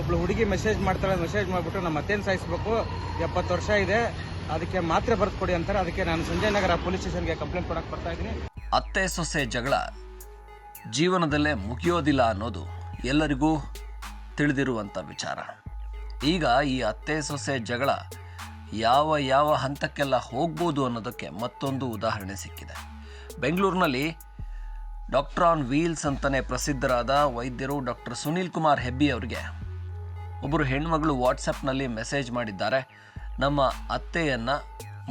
ಒಬ್ಳು ಹುಡುಗಿ ಮೆಸೇಜ್ ಮಾಡ್ತಾಳೆ ಮೆಸೇಜ್ ಮಾಡಿಬಿಟ್ಟು ನಮ್ಮ ಅತ್ತೇನು ಸಾಯಿಸ್ಬೇಕು? ಎಪ್ಪತ್ತು ವರ್ಷ ಇದೆ, ಅದಕ್ಕೆ ಮಾತ್ರೆ ಬರೆದು ಕೊಡಿ ಅಂತಾರೆ. ಅದಕ್ಕೆ ನಾನು ಸಂಜಯ್ ನಗರ ಪೊಲೀಸ್ ಸ್ಟೇಷನ್ಗೆ ಕಂಪ್ಲೇಂಟ್ ಕೊಡಕ್ಕೆ ಬರ್ತಾ ಇದ್ದೀನಿ. ಅತ್ತೆ ಸೊಸೆ ಜಗಳ ಜೀವನದಲ್ಲೇ ಮುಗಿಯೋದಿಲ್ಲ ಅನ್ನೋದು ಎಲ್ಲರಿಗೂ ತಿಳಿದಿರುವಂಥ ವಿಚಾರ. ಈಗ ಈ ಅತ್ತೆ ಸೊಸೆ ಜಗಳ ಯಾವ ಯಾವ ಹಂತಕ್ಕೆಲ್ಲ ಹೋಗ್ಬೋದು ಅನ್ನೋದಕ್ಕೆ ಮತ್ತೊಂದು ಉದಾಹರಣೆ ಸಿಕ್ಕಿದೆ. ಬೆಂಗಳೂರಿನಲ್ಲಿ ಡಾಕ್ಟರ್ ಆನ್ ವೀಲ್ಸ್ ಅಂತಲೇ ಪ್ರಸಿದ್ಧರಾದ ವೈದ್ಯರು ಡಾಕ್ಟರ್ ಸುನೀಲ್ ಕುಮಾರ್ ಹೆಬ್ಬಿ ಅವರಿಗೆ ಒಬ್ಬರು ಹೆಣ್ಮಗಳು ವಾಟ್ಸಪ್ನಲ್ಲಿ ಮೆಸೇಜ್ ಮಾಡಿದ್ದಾರೆ. ನಮ್ಮ ಅತ್ತೆಯನ್ನು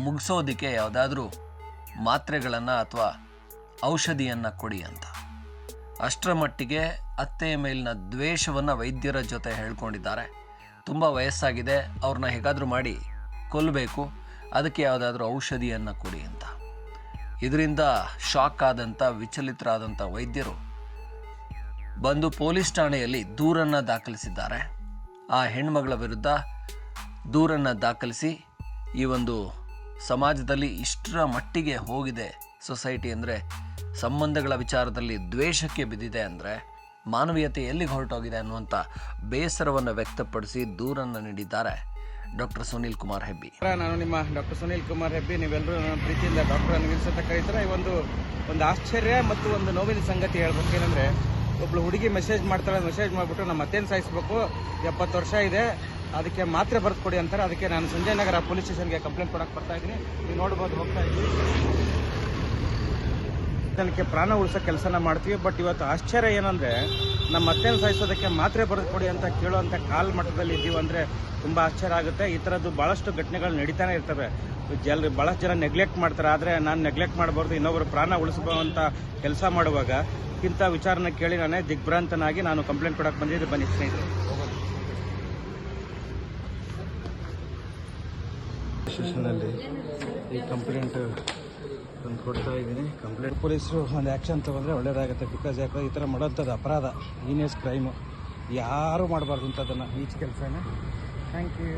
ಮುಗಿಸೋದಕ್ಕೆ ಯಾವುದಾದ್ರೂ ಮಾತ್ರೆಗಳನ್ನು ಅಥವಾ ಔಷಧಿಯನ್ನು ಕೊಡಿ ಅಂತ. ಅಷ್ಟರ ಮಟ್ಟಿಗೆ ಅತ್ತೆಯ ಮೇಲಿನ ದ್ವೇಷವನ್ನು ವೈದ್ಯರ ಜೊತೆ ಹೇಳ್ಕೊಂಡಿದ್ದಾರೆ. ತುಂಬ ವಯಸ್ಸಾಗಿದೆ, ಅವ್ರನ್ನ ಹೇಗಾದರೂ ಮಾಡಿ ಕೊಲ್ಲಬೇಕು ಅದಕ್ಕೆ ಯಾವುದಾದ್ರೂ ಔಷಧಿಯನ್ನು ಕೊಡಿ ಅಂತ. ಇದರಿಂದ ಶಾಕ್ ಆದಂಥ ವಿಚಲಿತರಾದಂಥ ವೈದ್ಯರು ಬಂದು ಪೊಲೀಸ್ ಠಾಣೆಯಲ್ಲಿ ದೂರನ್ನು ದಾಖಲಿಸಿದ್ದಾರೆ. ಆ ಹೆಣ್ಮಗಳ ವಿರುದ್ಧ ದೂರನ್ನು ದಾಖಲಿಸಿ ಈ ಒಂದು ಸಮಾಜದಲ್ಲಿ ಇಷ್ಟರ ಮಟ್ಟಿಗೆ ಹೋಗಿದೆ ಸೊಸೈಟಿ ಅಂದರೆ ಸಂಬಂಧಗಳ ವಿಚಾರದಲ್ಲಿ ದ್ವೇಷಕ್ಕೆ ಬಿದ್ದಿದೆ ಅಂದರೆ ಮಾನವೀಯತೆ ಎಲ್ಲಿಗೆ ಹೊರಟೋಗಿದೆ ಅನ್ನುವಂಥ ಬೇಸರವನ್ನು ವ್ಯಕ್ತಪಡಿಸಿ ದೂರನ್ನು ನೀಡಿದ್ದಾರೆ ಡಾಕ್ಟರ್ ಸುನೀಲ್ ಕುಮಾರ್ ಹೆಬ್ಬಿ. ನಾನು ನಿಮ್ಮ ಡಾಕ್ಟರ್ ಸುನೀಲ್ ಕುಮಾರ್ ಹೆಬ್ಬಿ, ನೀವೆಲ್ಲರೂ ನನ್ನ ಪ್ರೀತಿಯಿಂದ ಡಾಕ್ಟರ್ ಅನ್ನು ಅಂತ ಕರೀತಾರೆ ಈ ಒಂದು ಒಂದು ಆಶ್ಚರ್ಯ ಮತ್ತು ಒಂದು ನೋವಿನ ಸಂಗತಿ ಹೇಳ್ಬೇಕೇನೆಂದ್ರೆ ಒಬ್ಳು ಹುಡುಗಿ ಮೆಸೇಜ್ ಮಾಡ್ತಾಳೆ ಮೆಸೇಜ್ ಮಾಡಿಬಿಟ್ಟು ನಮ್ಮ ಮತ್ತೇನು ಸಾಯಿಸ್ಬೇಕು. ಎಪ್ಪತ್ತು ವರ್ಷ ಇದೆ. ಅದಕ್ಕೆ ಮಾತ್ರೆ ಬರೆದು ಕೊಡಿ ಅಂತಾರೆ. ಅದಕ್ಕೆ ನಾನು ಸಂಜಯ್ ನಗರ ಪೊಲೀಸ್ ಸ್ಟೇಷನ್ಗೆ ಕಂಪ್ಲೇಂಟ್ ಕೊಡಕ್ಕೆ ಬರ್ತಾ ಇದ್ದೀನಿ. ನೀವು ನೋಡ್ಬೋದು ಹೋಗ್ತಾ ಇದ್ದೀವಿ. ಜನಕ್ಕೆ ಪ್ರಾಣ ಉಳಿಸೋ ಕೆಲಸನ ಮಾಡ್ತೀವಿ. ಬಟ್ ಇವತ್ತು ಆಶ್ಚರ್ಯ ಏನಂದ್ರೆ, ನಮ್ಮ ಅತ್ತೆನ ಸಾಯಿಸೋದಕ್ಕೆ ಮಾತ್ರೆ ಬರೆದು ಕೊಡಿ ಅಂತ ಕೇಳುವಂಥ ಕಾಲ್ ಮಟ್ಟದಲ್ಲಿ ಇದ್ದೀವಿ ಅಂದರೆ ತುಂಬ ಆಶ್ಚರ್ಯ ಆಗುತ್ತೆ. ಈ ಥರದ್ದು ಭಾಳಷ್ಟು ಘಟನೆಗಳು ನಡೀತಾನೆ ಇರ್ತವೆ. ಜಲ್ ಭಾಳಷ್ಟು ಜನ ನೆಗ್ಲೆಕ್ಟ್ ಮಾಡ್ತಾರೆ. ಆದರೆ ನಾನು ನೆಗ್ಲೆಕ್ಟ್ ಮಾಡಬಾರ್ದು, ಇನ್ನೊಬ್ರು ಪ್ರಾಣ ಉಳಿಸುವಂಥ ಕೆಲಸ ಮಾಡುವಾಗ ಇಂಥ ವಿಚಾರನ ಕೇಳಿ ನಾನೇ ದಿಗ್ಭ್ರಾಂತನಾಗಿ ನಾನು ಕಂಪ್ಲೇಂಟ್ ಕೊಡಕ್ಕೆ ಬಂದಿದ್ದೆ. ಬನ್ನಿ ಸ್ನೇಹಿತರೆ. ಈ ಕಂಪ್ಲೇಂಟ್ ತಂದು ಕೊಡ್ತಾ ಇದ್ದೀನಿ ಕಂಪ್ಲೇಂಟ್ ಪೊಲೀಸರು ಒಂದು ಆ್ಯಕ್ಷನ್ ತೊಗೊಂಡ್ರೆ ಒಳ್ಳೇದಾಗುತ್ತೆ ಬಿಕಾಸ್ ಯಾಕಂದ್ರೆ ಈ ಥರ ಮಾಡೋಂಥದ್ದು ಅಪರಾಧ ಈನಿಯಸ್ ಕ್ರೈಮು ಯಾರೂ ಮಾಡಬಾರ್ದು ಇಂಥದ್ದನ್ನು ಈಚ್ ಕೆಲಸನ. Thank you